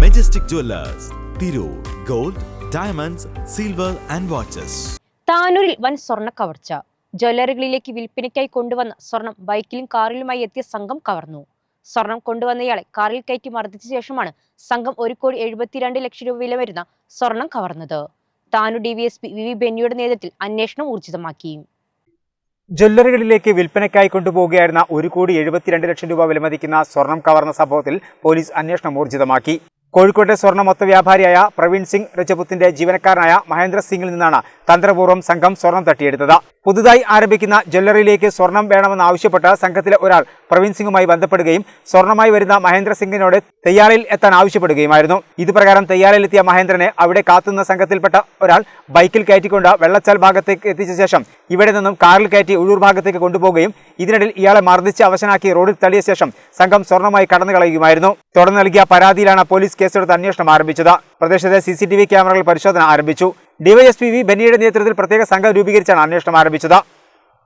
Majestic jewellers Tirur gold diamonds silver and watches താനൂരിൽ വൻ സ്വർണ കവർച്ച. ജ്വല്ലറികളിലേക്ക് വിൽപ്പനയ്ക്കായി കൊണ്ടുവന്ന സ്വർണം ബൈക്കിലും കാറിലുമായി എത്തിയ സംഘം കവർന്നു. സ്വർണം കൊണ്ടുവന്നയാളെ കാറിൽ കയറ്റി മർദ്ദിച്ച ശേഷമാണ് സംഘം ഒരു കോടി എഴുപത്തിരണ്ട് ലക്ഷം രൂപ വില വരുന്ന സ്വർണം കവർന്നത്. Tanur D V S P V V ബെന്നിയുടെ നേതൃത്വത്തിൽ അന്വേഷണം ഊർജിതമാക്കി. ജ്വല്ലറികളിലേക്ക് വിൽപ്പനയ്ക്കായി കൊണ്ടുപോവുകയായിരുന്ന ഒരു കോടി എഴുപത്തിരണ്ട് ലക്ഷം രൂപ വിലമതിക്കുന്ന സ്വർണം കവർന്ന സംഭവത്തിൽ പോലീസ് അന്വേഷണം ഊർജിതമാക്കി. കോഴിക്കോട്ടെ സ്വർണ മൊത്ത വ്യാപാരിയായ പ്രവീൺ സിംഗ് രജപുത്തിന്റെ ജീവനക്കാരനായ മഹേന്ദ്ര സിംഗിൽ നിന്നാണ് തന്ത്രപൂർവം സംഘം സ്വർണം തട്ടിയെടുത്തത്. പുതുതായി ആരംഭിക്കുന്ന ജ്വല്ലറിയിലേക്ക് സ്വർണം വേണമെന്ന് ആവശ്യപ്പെട്ട് സംഘത്തിലെ ഒരാൾ പ്രവീൺ സിംഗുമായി ബന്ധപ്പെടുകയും സ്വർണമായി വരുന്ന മഹേന്ദ്ര സിംഗിനോട് തയ്യാറിൽ എത്താൻ ആവശ്യപ്പെടുകയുമായിരുന്നു. ഇതുപ്രകാരം തെയ്യാളിലെത്തിയ മഹേന്ദ്രനെ അവിടെ കാത്തുന്ന സംഘത്തിൽപ്പെട്ട ഒരാൾ ബൈക്കിൽ കയറ്റിക്കൊണ്ട് വെള്ളച്ചാൽ ഭാഗത്തേക്ക് എത്തിച്ച ശേഷം ഇവിടെ നിന്നും കാറിൽ കയറ്റി ഉഴൂർ ഭാഗത്തേക്ക് കൊണ്ടുപോവുകയും ഇതിനിടയിൽ ഇയാളെ മർദ്ദിച്ച് അവശനാക്കി റോഡിൽ തള്ളിയ ശേഷം സംഘം സ്വർണമായി കടന്നു കളയുകയുമായിരുന്നു തുടർന്ന് നൽകിയ പരാതിയിലാണ് പോലീസ് കേസെടുത്ത് അന്വേഷണം ആരംഭിച്ചത്. പ്രദേശത്തെ സി സി ടി വി ക്യാമറകൾ പരിശോധന ആരംഭിച്ചു. ഡിവൈഎസ്പി വി ബെന്നിയുടെ നേതൃത്വത്തിൽ പ്രത്യേക സംഘം രൂപീകരിച്ചാണ് അന്വേഷണം ആരംഭിച്ചത്.